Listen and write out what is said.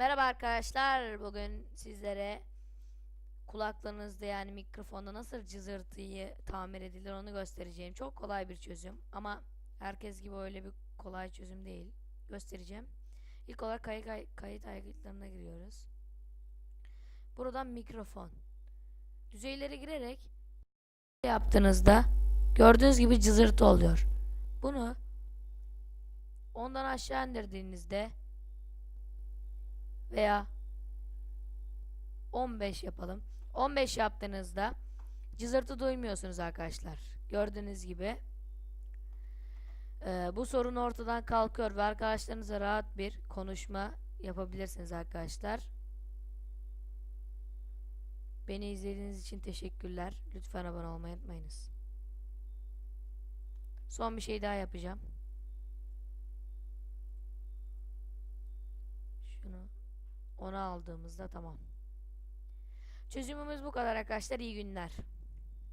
Merhaba arkadaşlar. Bugün sizlere kulaklığınızda yani mikrofonda nasıl cızırtıyı tamir edilir onu göstereceğim. Çok kolay bir çözüm ama herkes gibi öyle bir kolay çözüm değil. Göstereceğim. İlk olarak kayıt, kayıt, kayıt ayaklarına giriyoruz. Buradan mikrofon. Düzeylere girerek yaptığınızda gördüğünüz gibi cızırtı oluyor. Bunu ondan aşağı indirdiğinizde veya 15 yapalım. 15 yaptığınızda cızırtı duymuyorsunuz arkadaşlar. Gördüğünüz gibi. Ee, bu sorun ortadan kalkıyor ve arkadaşlarınızla rahat bir konuşma yapabilirsiniz arkadaşlar. Beni izlediğiniz için teşekkürler. Lütfen abone olmayı unutmayınız. Son bir şey daha yapacağım. Ona aldığımızda tamam. Çözümümüz bu kadar arkadaşlar. İyi günler.